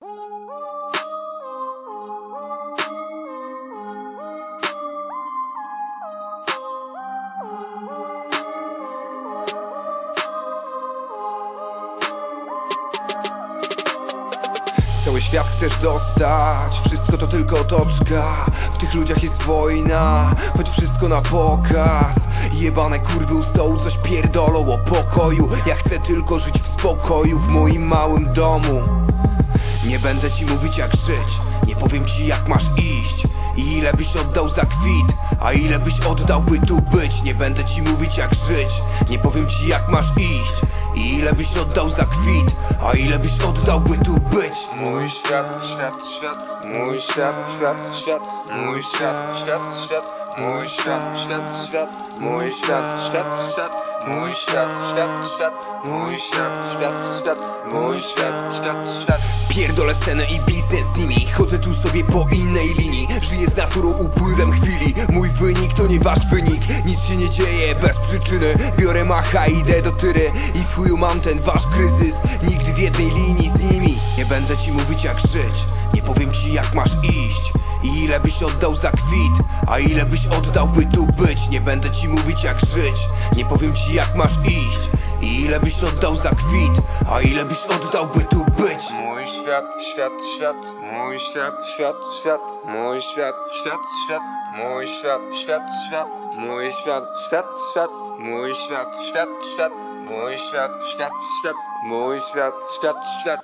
Cały świat chcesz dostać, wszystko to tylko otoczka. W tych ludziach jest wojna, choć wszystko na pokaz. Jebane kurwy u stołu coś pierdolą o pokoju. Ja chcę tylko żyć w spokoju w moim małym domu Nie będę ci mówić jak żyć, nie powiem ci jak masz iść i ile byś oddał za kwit, a ile byś oddał by tu być Nie będę ci mówić jak żyć, nie powiem ci jak masz iść I ile byś oddał za kwit, a ile byś oddał by tu być Mój świat, świat, świat, mój świat, świat, świat Mój świat, świat, świat, mój świat, świat, świat Mój świat, świat, świat, mój świat, świat, świat Mój świat, świat, świat, mój świat, świat, świat Pierdolę scenę i biznes z nimi. Chodzę tu sobie po innej linii. Żyję z naturą upływem chwili. Mój wynik to nie wasz wynik. Nic się nie dzieje bez przyczyny. Biorę macha idę do tyry. I w mam ten wasz kryzys. Nigdy w jednej linii z nimi. Nie będę ci mówić jak żyć. Nie powiem ci jak masz iść. I ile byś oddał za kwit, a ile byś oddał by tu być. Nie będę ci mówić jak żyć, nie powiem ci jak masz iść I ile byś oddał za kwit, a ile byś oddał by tu być Mój świat, świat, świat, mój świat, świat, świat Mój świat, świat, świat, mój świat, świat, świat Mój świat, świat, świat, mój świat, świat, świat Mój świat, świat, świat, mój świat, świat, świat